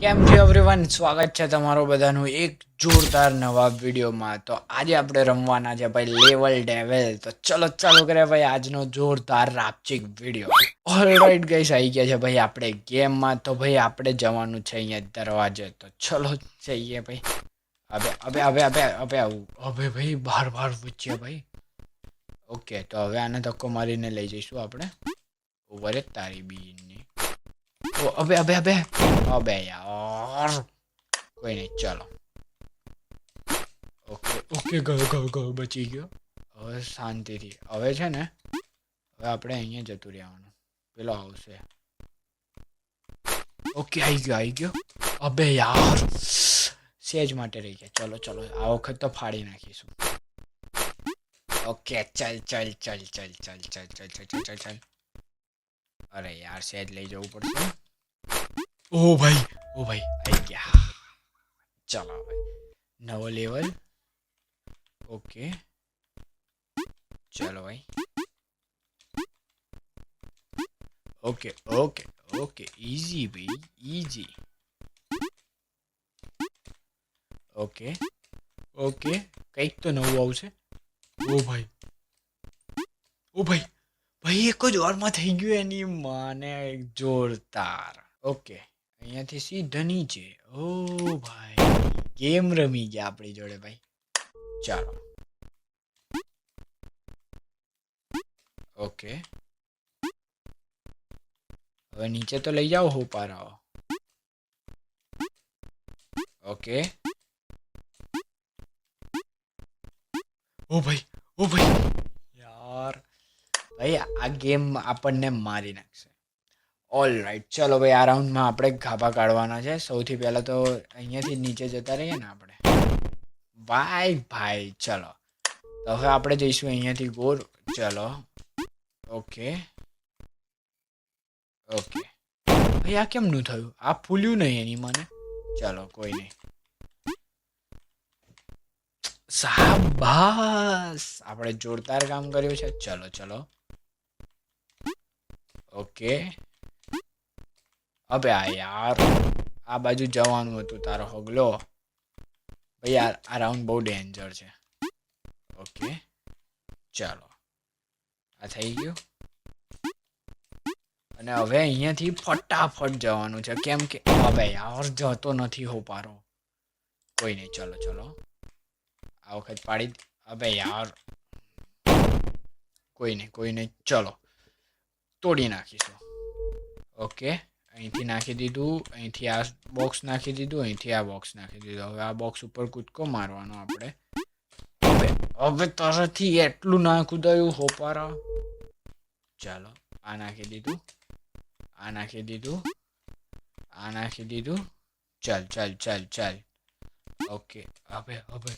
કેમ છે એવરીવન સ્વાગત છે તમારો બધાનું એક જોરદાર નવા વિડીયોમાં. તો આજે આપણે રમવાના છે ભાઈ લેવલ ડેવેલ. તો ચલો ચાલુ કરે ભાઈ આજનો જોરદાર રાપચિક વીડિયો. ઓલરાઈટ ગઈસ આવી ગયા છે ભાઈ આપણે ગેમમાં. તો ભાઈ આપણે જવાનું છે અહીંયા દરવાજે. તો ચલો જઈએ ભાઈ. હવે હવે હવે હવે હવે આવું. હવે ભાઈ, બાર બાર પૂછીએ ભાઈ. ઓકે તો હવે આને ધક્કો મારીને લઈ જઈશું આપણે. ઓવર તારી બીની. ઓ અબે અબે અબે અબે યાર કોઈ નહીં ચાલો ઓકે ઓકે ગયો ગયો ગયો બચી ગયો હવે શાંતિથી હવે છે ને હવે આપણે અહીંયા જતું રહેવાનું પેલો આવશે ઓકે આવી ગયો આવી ગયો અબે યાર સેજ માટે રહી ગયા ચલો ચલો આ વખત તો ફાડી નાખીશું ઓકે ચલ ચલ ચલ ચલ ચલ ચલ ચલ ચલ ચલ ચલ ચલ અરે યાર સેજ લઈ જવું પડશે ઓ ભાઈ ઓ ભાઈ આવી ગયા. ચાલો ભાઈ નવો લેવલ ઓકે. ચાલો ભાઈ. ઓકે ઓકે ઓકે ઈઝી ભાઈ ઈઝી ઓકે ઓકે, કંઈક તો નવું આવશે ઓ ભાઈ. ઓ ભાઈ ભાઈ, એક જ વારમાં થઈ ગયું એની, માને જોરદાર. ઓકે. અહીંયાથી સીધા નીચે ઓ ભાઈ, ગેમ રમી ગયા આપણી જોડે ભાઈ. ચાલો. ઓકે. હવે નીચે તો લઈ જાઓ હું પારાઓ ઓકે. ઓ ભાઈ ઓ ભાઈ. યાર, ભાઈ આ ગેમ આપણને મારી નાખશે. ઓલ રાઈટ ચલો ભાઈ, આ રાઉન્ડમાં આપણે ગાભા કાઢવાના છે. સૌથી પહેલાં તો અહીંયાથી નીચે જતા રહીએ ને આપણે. ભાઈ ભાઈ ચલો. તો હવે આપણે જઈશું અહીંયાથી ગોર. ચલો. ઓકે ઓકે ભાઈ, આ કેમનું થયું? આ ફૂલ્યું નહીં એની મને. ચલો, કોઈ નહીં. સાબાસ આપણે જોરદાર કામ કર્યું છે. ચલો ચલો. ઓકે અબે આ યાર, આ બાજુ જવાનું હતું તારો હગલો ભાઈ યાર આ રાઉન્ડ બહુ ડેન્જર છે. ઓકે ચાલો. આ થઈ ગયું. અને હવે અહીંયાથી ફટાફટ જવાનું છે. કેમ કે હવે યાર, જતો નથી હો પારો. કોઈ નહીં, ચલો ચલો. આ વખત પાડી અબે યાર. કોઈ નહીં કોઈ નહીં. ચલો. તોડી નાખીશું. ઓકે અહીંથી નાખી દીધું, અહીંથી આ બોક્સ નાખી દીધું, અહીંથી આ બોક્સ નાખી દીધું. હવે આ બોક્સ ઉપર કૂદકો મારવાનો આપણે. હવે તરતથી એટલું ના કૂદાયું હોપારા ચાલો, આ નાખી દીધું, આ નાખી દીધું, આ નાખી દીધું. ચાલ ચાલ ચાલ ચાલ. ઓકે, હવે હવે.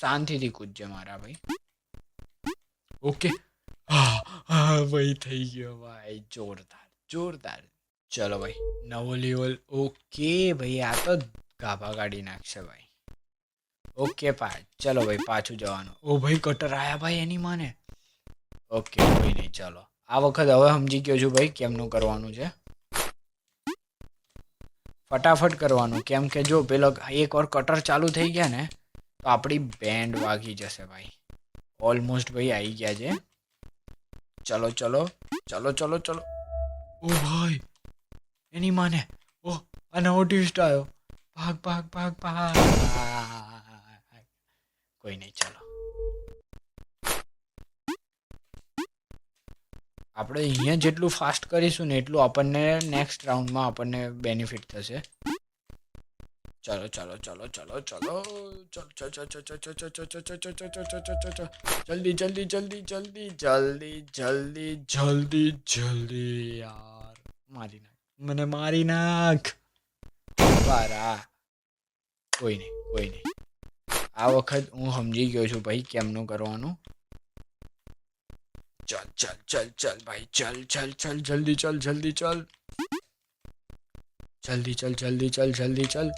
શાંતિથી કૂદજે મારા ભાઈ. ઓકે. હા હા, ભાઈ, થઈ ગયો, ભાઈ. જોરદાર જોરદાર. ચલો ભાઈ, નવો લેવલ. ઓકે ભાઈ, આ તો ગાભા કાઢી નાખશે ભાઈ. ઓકે પા, ચલો ભાઈ, પાછું જવાનું. ઓ ભાઈ કટર આયા ભાઈ એની માને. ઓકે કોઈ નહીં, ચલો. આ વખત હવે સમજી ગયો છું ભાઈ કેમનું કરવાનું છે. ફટાફટ કરવાનું. કેમ કે જો પેલો એક વાર કટર ચાલુ થઈ ગયા ને, તો આપણી બેન્ડ વાગી જશે ભાઈ. ઓલમોસ્ટ ભાઈ આવી ગયા છે. ચલો ચલો. ચલો ચલો ચલો. ઓ ભાઈ એની માને ઓ આ નવો ટ્વિસ્ટ આવ્યો ભાગ ભાગ ભાગ ભાગ કોઈ નહીં ચાલો આપણે અહીંયા જેટલું ફાસ્ટ કરીશું ને એટલું આપણને નેક્સ્ટ રાઉન્ડમાં આપણને બેનિફિટ થશે ચલો ચલો ચલો ચલો ચલો જલ્દી જલ્દી જલ્દી જલ્દી જલ્દી જલ્દી જલ્દી જલ્દી યાર મારી નાખ મને મારી નાખ બારા કોઈ નહીં કોઈ નહીં આ વખત હું સમજી ગયો છું ભાઈ કેમનું કરવાનું ચલ ચલ ચલ ચલ ભાઈ ચલ ચલ ચલ જલ્દી ચલ જલ્દી ચલ જલ્દી ચલ જલ્દી ચલ જલ્દી ચલ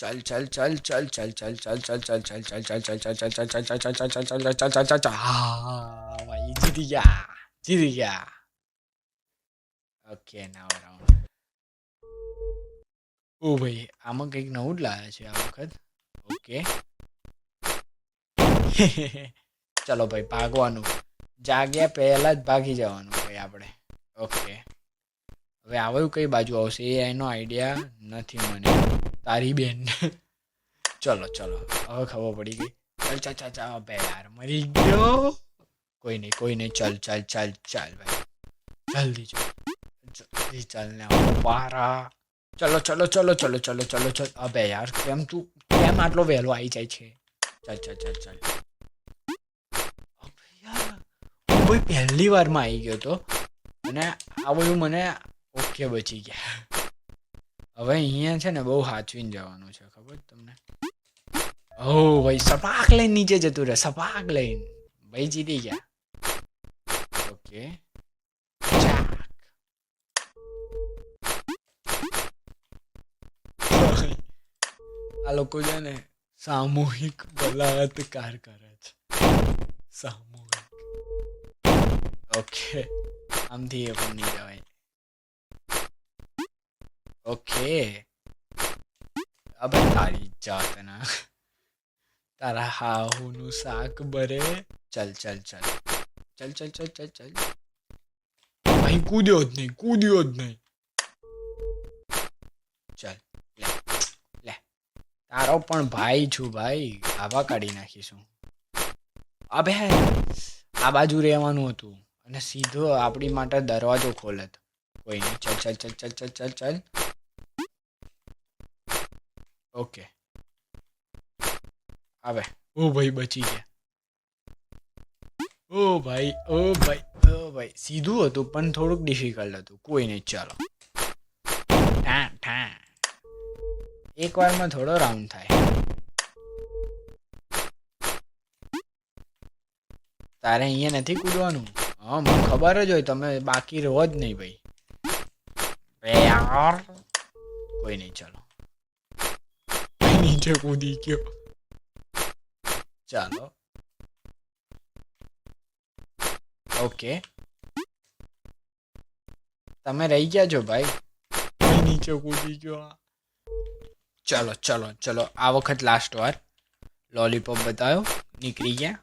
चल चल चल चल चल चल चल चल चल चल चल चल चल चल चल चल चल चल चल चल चल चल चल चल चल चल हाँ भाई जीत गया जीत गया ઓકે ના રાઉન્ડ ઓ ભાઈ, આમાં કંઈક નવું જ લાવે છે આ વખત. ઓકે. ચલો, ભાઈ, ભાગવાનું. જાગ્યા પહેલા જ ભાગી જવાનું, ભાઈ, આપણે. ઓકે. હવે આવ્યું કઈ બાજુ આવશે? એ એનો આઈડિયા નથી મને. તારી બેન. ચલો ચલો. હવે ખબર પડી ગઈ. ચાલ ચાલ ચાલ ચાલ. બે યાર, મરી ગયો. કોઈ નહીં કોઈ નહીં. ચાલ ચાલ ચાલ ચાલ, ભાઈ. જલ્દી, ચાલ. ચાલ ને વારા ચલો ચલો ચલો ચલો ચલો ચલો ચલો અબે યાર કેમ તું કેમ આટલો વહેલો આવી જાય છે ચાલ ચાલ ચાલ ચાલ યાર હું ભાઈ પહેલી વારમાં આવી ગયો તો અને આ બધું મને ઓકે બચી ગયા હવે અહીંયા છે ને બહુ સાચવીને જવાનું છે ખબર તમને ઓ ભાઈ સપાક લઈને નીચે જતું રહે સપાક લઈને ભાઈ જીતી ગયા ઓકે આ લોકો છે ને સામૂહિક બલાત્કાર કરે છે. સામૂહિક. ઓકે આમથી એ પણ નહીં જવાય. ઓકે અબે તારી જાતના તારા હાહુનું શાક બરે. ચલ ચલ ચલ. ચલ ચલ ચલ ચલ ચલ. અહીં કૂદ્યો જ નહીં, કૂદ્યો જ નહીં ચલ લે લે તારો પણ ભાઈ છું ભાઈ. આવા કાઢી નાખીશું. અબે આ બાજુ રહેવાનું હતું. અને સીધો આપણી માટે દરવાજો ખોલત. કોઈ નહીં ચલ ચલ ચલ ચલ ચલ ચલ ચલ. ઓકે. હવે. ઓ ભાઈ બચી ગયા. ઓ ભાઈ ઓ ભાઈ ઓ ભાઈ. સીધું હતું, પણ થોડુંક ડિફિકલ્ટ હતું. કોઈ નહીં ચાલો. એક વારમાં થોડો રાઉન્ડ થાય. તારે અહીંયા નથી કૂદવાનું? હા મને ખબર જ હોય તમે બાકી રહો જ નહીં ભાઈ. યાર. કોઈ નહીં ચલો. નીચે કૂદી ગયો. ચાલો. ઓકે. તમે રહી ગયા છો ભાઈ? નીચે કૂદી ગયો. ચલો ચલો ચલો, આ વખત લાસ્ટ વાર. લોલીપોપ બતાવ્યો નીકળી ગયા.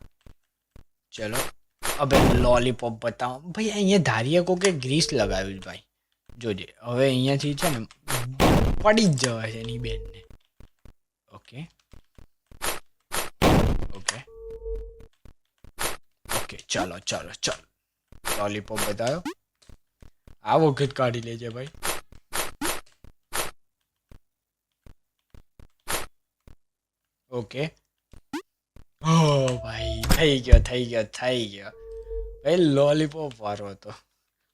ચલો હવે લોલીપોપ બતાવો. ભાઈ, અહીંયા ધારીએ કોકે ગ્રીસ લગાવ્યું ભાઈ. જોજે, હવે અહીંયાથી છે ને પડી જ જવાય છે એની બેનને. ઓકે. ઓકે. ઓકે, ચાલો ચાલો ચાલો. લોલીપોપ બતાવ્યો આ વખત કાઢી લેજે ભાઈ. ઓકે. ઓ ભાઈ, થઈ ગયો થઈ ગયો થઈ ગયો. ભાઈ લોલીપોપ વાળો હતો.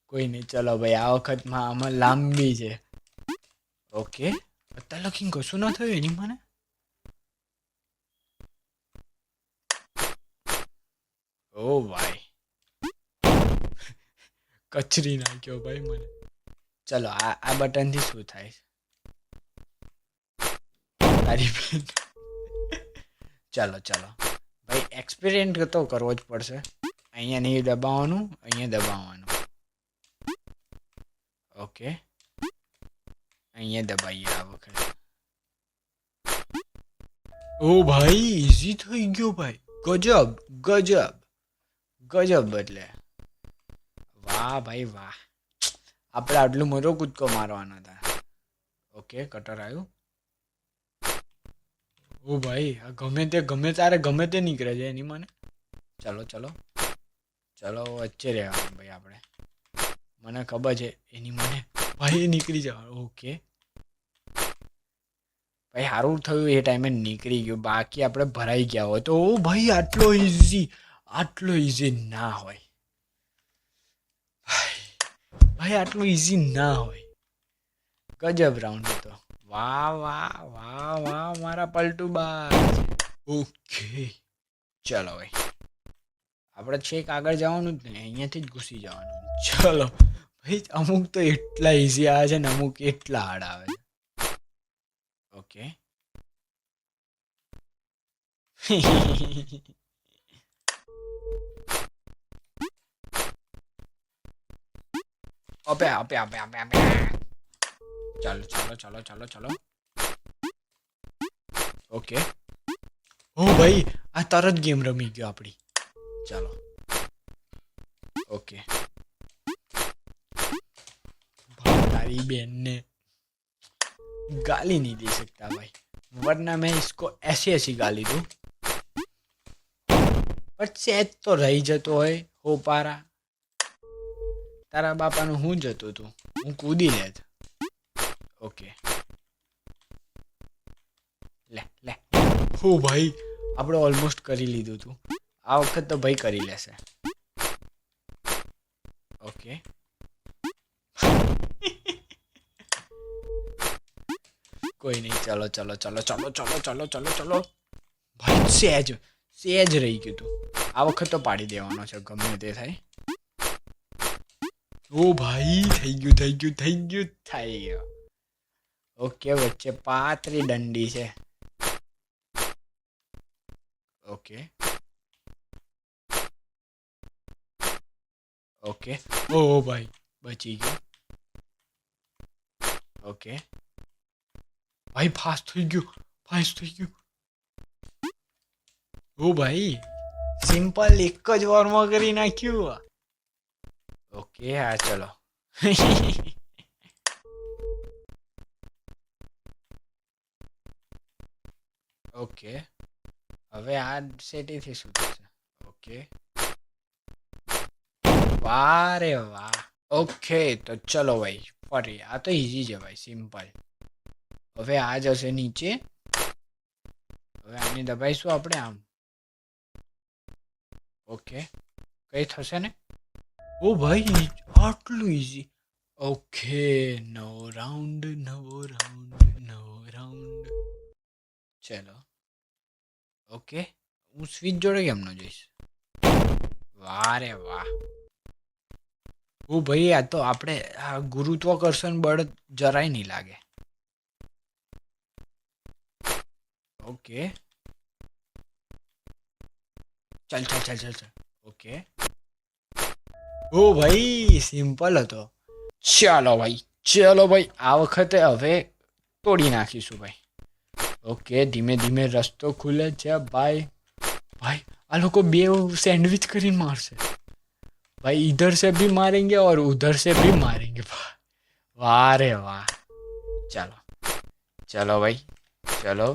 કોઈ નહીં, ચલો ભાઈ, આ વખતમાં આમાં લાંબી છે. ઓકે. અત્યારે લખીને કશું ન થયું એની મને? ઓ ભાઈ. કચરી નાખ્યો ભાઈ મને. ચલો, આ આ બટનથી શું થાય તારી બેન. ચાલો ચાલો. ભાઈ એક્સપેરિમેન્ટ તો કરવો જ પડશે. અહીંયા નહીં દબાવવાનું, અહીંયા દબાવવાનું. ઓકે અહીંયા દબાઈએ આ વખતે. ઓ ભાઈ ઈઝી થઈ ગયો ભાઈ. ગજબ ગજબ. ગજબ એટલે. વાહ ભાઈ, વાહ. આપણે આટલું મોટો કૂદકો મારવાનો હતા. ઓકે કટર આવ્યું. ઓ ભાઈ, આ ગમે તે, ગમે તારે ગમે તે નીકળે છે એની મને. ચલો ચલો. ચલો, વચ્ચે રહેવાનું ભાઈ આપણે. મને ખબર છે, એની મને ભાઈ નીકળી જવાનું. ઓકે. ભાઈ સારું થયું એ ટાઈમે નીકળી ગયું. બાકી આપણે ભરાઈ ગયા હોય તો, ઓ ભાઈ, આટલો ઇઝી આટલો ઇઝી ના હોય. ભાઈ ભાઈ, આટલું ઇઝી ના હોય. ગજબ રાઉન્ડ હતો. વાહ વાહ વાહ વાહ, મારા પલટુ બા. ઓકે. ચલો ભાઈ. આપણે છેક આગળ જવાનું જ નહીં, અહીંયાથી જ ઘૂસી જવાનું. ચલો. ભાઈ, અમુક તો એટલા ઇઝી આવે છે ને અમુક એટલા હાર્ડ આવે છે. ઓકે. અપે અપે અપે અપે અપે ચાલો ચાલો ચાલો ચાલો ચાલો ઓકે ઓ ભાઈ આ તરત ગેમ રમી ગયો આપણી ચાલો ઓકે भाई, तारी बहन ने गाली नहीं दे सकता भाई वरना मैं इसको ऐसी ऐसी गाली दूं પણ સેજ તો રહી જતો હોય હો પારા તારા બાપાનું હું જતું તું હું કૂદી લેત ઓકે લે લે. હો ભાઈ? આપણે ઓલમોસ્ટ કરી લીધું તું. આ વખત તો ભાઈ કરી લેશે. ઓકે કોઈ નહીં ચલો ચલો ચલો ચલો ચલો ચલો ચલો ચલો. ભાઈ સેજ સેજ રહી ગયું તું. આ વખત તો પાડી દેવાનો છે ગમે તે થાય. ઓ ભાઈ થઈ ગયું થઈ ગયું થઈ ગયું. થઈ ગયું. ઓકે, વચ્ચે પાતળી દંડી છે. ઓકે. ઓકે. ઓ ભાઈ, બચી ગયો. ઓકે. ભાઈ ફાસ્ટ થઈ ગયું ફાસ્ટ થઈ ગયું. ઓ, ભાઈ. સિમ્પલ એક જ વારમાં કરી નાખ્યું. ઓકે, હા, ચલો. ઓકે. હવે આ સેટીથી શું થશે? ઓકે. વાહ. રે ઓકે, તો ચલો ભાઈ, ફરી. આ તો ઇઝી છે ભાઈ સિમ્પલ હવે આ જશે નીચે. હવે આને દબાઈશું આપણે આમ? ઓકે. કઈ થશે ને? ઓ ભાઈ, આટલું ઇઝી ઓકે, નવો રાઉન્ડ નવો રાઉન્ડ નવો રાઉન્ડ ચલો. ઓકે. હું સ્વિચ જોડે કેમ ન જઈશ વારે વાહ. ઓ ભાઈ, આ તો આપણે, આ ગુરુત્વાકર્ષણ બળ જરાય નહીં લાગે. ઓકે. ચાલ ચાલ ચાલ ચાલ ચાલ. ઓકે. ઓ ભાઈ, સિમ્પલ હતો. ચાલો ભાઈ ચાલો ભાઈ, આ વખતે હવે તોડી નાખીશું ભાઈ. ઓકે ધીમે ધીમે રસ્તો ખુલે છે ભાઈ ભાઈ આ લોકો બે સેન્ડવિચ કરીને મારશે भाई इधर से भी मारेंगे और उधर से भी मारेंगे वाह रे वाह चलो चलो भाई चलो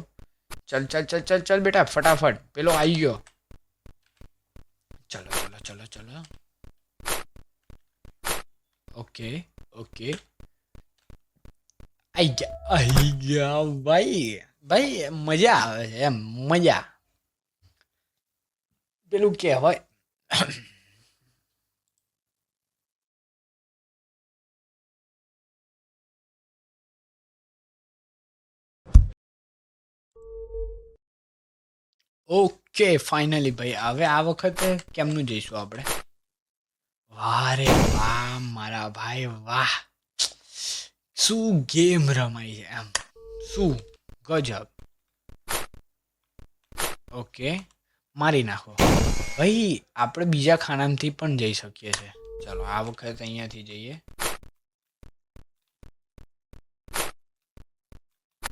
चल चल चल चल चल बेटा फटाफट पेलो आई गयो चलो चलो चलो चलो ओके ओके आई गया आई गया भाई ભાઈ, મજા આવે છે, એમ, મજા. પેલું કહેવાય. ઓકે, ફાઇનલી ભાઈ, હવે આ વખતે કેમનું જઈશું આપણે? વાહ રે વાહ, મારા ભાઈ, વાહ. શું ગેમ રમાય છે એમ. શું? ગજબ. ઓકે, મારી નાખો. ભાઈ, આપણે બીજા ખાનામાંથી પણ જઈ શકીએ છીએ. ચલો, આ વખત અહીંયાથી જઈએ.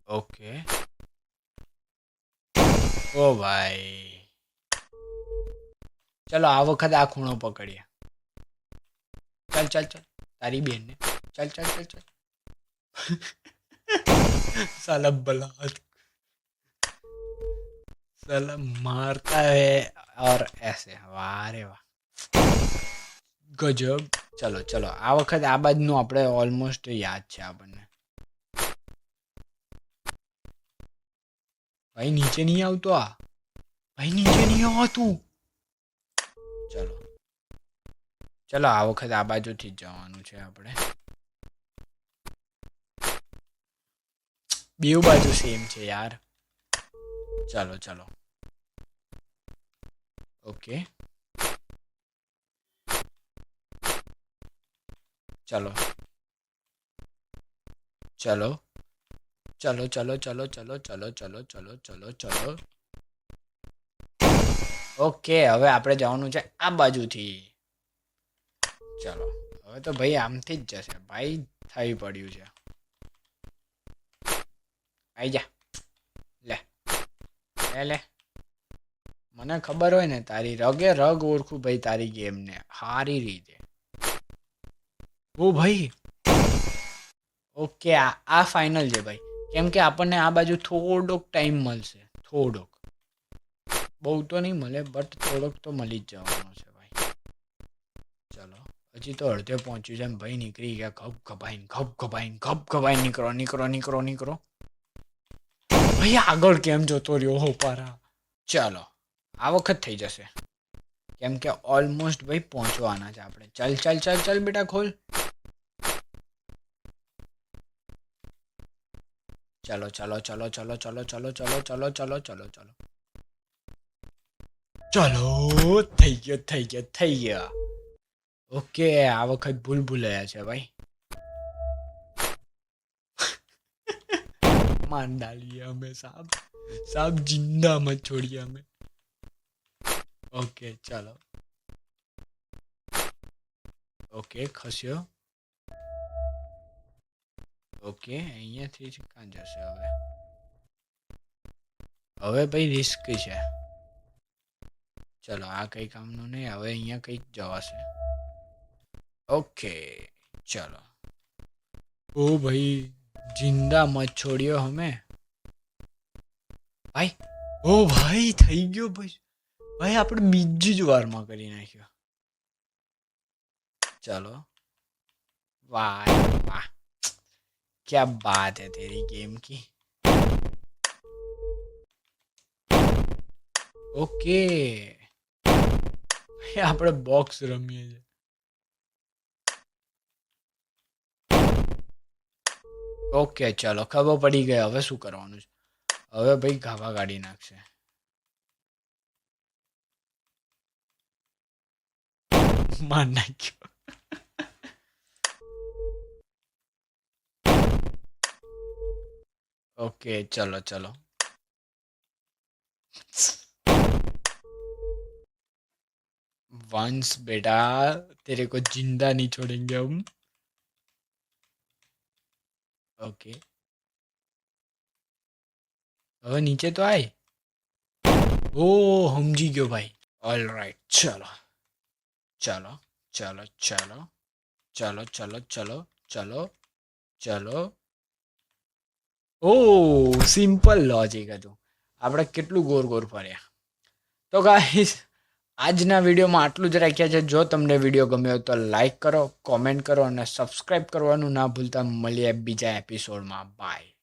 ઓકે. ઓ ભાઈ. ચલો, આ વખત આ ખૂણો પકડીએ. ચાલ ચાલ ચાલ. તારી બેનને. ચાલ ચાલ ચાલ ચાલ. साला बलात् साला मारता है और ऐसे वाह रे वाह ગજબ ચલો ચલો આ વખત આ બાજુનું આપણે ઓલમોસ્ટ યાદ છે આપણને ભાઈ નીચે નહીં આવતો આ ભાઈ નીચે નહીં આવતું ચલો ચલો આ વખત આ બાજુથી જ જવાનું છે આપણે બેવ બાજુ સેમ છે યાર. ચાલો ચાલો. ઓકે. ચલો. ચલો. ચલો ચલો, ચાલો ચાલો ચાલો, ચલો ચલો, ચાલો, ચલો. ઓકે, હવે આપણે જવાનું છે આ બાજુથી. ચલો. હવે તો ભાઈ આમથી જ જશે. ભાઈ થઈ પડ્યું છે. આઈ જા. લે. લે લે. મને ખબર હોય ને તારી રગે રગ ઓળખું ભાઈ તારી ગેમને. સારી રીતે. ઓ ભાઈ. ઓકે, આ આ ફાઇનલ છે ભાઈ. કેમ કે આપણને આ બાજુ થોડોક ટાઈમ મળશે. થોડોક. બહુ તો નહીં મળે બટ થોડોક તો મળી જ જવાનો છે ભાઈ. ચલો, હજી તો અડધે પહોંચ્યું છે ભાઈ, નીકળી ગયા. ગપ ગપાઈને ગપ ગપાઈને ગપ ગપાઈને નીકળો નીકળો નીકળો નીકળો. ભાઈ આગળ કેમ જતો રહ્યો હો પારા ચાલો આ વખત થઈ જશે કેમ કે ઓલમોસ્ટ ભાઈ પહોંચવાના છે આપણે ચાલ ચાલ ચાલ ચાલ બેટા ખોલ ચાલો ચાલો ચાલો ચાલો ચાલો ચાલો ચાલો ચાલો ચાલો ચાલો ચાલો ચાલો થઈ ગયો થઈ ગયો થઈ ગયા ઓકે આ વખત ભૂલ ભૂલાયા છે ભાઈ માર ડાલીએ અમે સાબ સાબ જિંદા મત છોડીએ અમે ઓકે ચાલો ઓકે ખસ્યો ઓકે અહીંયાથી જ કાં જશે હવે હવે ભાઈ રિસ્ક છે ચલો આ કંઈ કામનું નહીં હવે અહીંયા કંઈક જવાશે ઓકે ચલો ઓ ભાઈ જિંદા મત છોડ્યો હમે. ભાઈ. ઓ ભાઈ, થઈ ગયો ભાઈ. ભાઈ, આપણે બીજી જ વારમાં કરી નાખ્યો. ચાલો. વાહ વાહ. ક્યા બાત હે તેરી ગેમ કી? ઓકે. આપણે બોક્સ રમીએ છીએ. ઓકે ચલો ખબર પડી ગઈ હવે શું કરવાનું છે હવે ભાઈ ગાભા કાઢી નાખશે માર નાખ્યો ओके चलो चलो वंस बेटा तेरे को जिंदा नहीं छोड़ेंगे हम ओके હવે નીચે તો આય. ઓ સમજી ગયો ભાઈ. ઓલ રાઈટ ચલો. ચલો ચલો ચલો. ચલો ચલો ચલો ચલો ચલો. ઓ સિમ્પલ લોજિક હતું. આપણે કેટલું ગોર ગોર ફર્યા. તો ગાઈસ આજના વિડીયોમાં આટલું જ રાખ્યા છે. જો તમને વીડિયો ગમ્યો તો લાઈક કરો કોમેન્ટ કરો અને સબસ્ક્રાઈબ કરવાનું ના ભૂલતા. મળીએ બીજા એપિસોડમાં બાય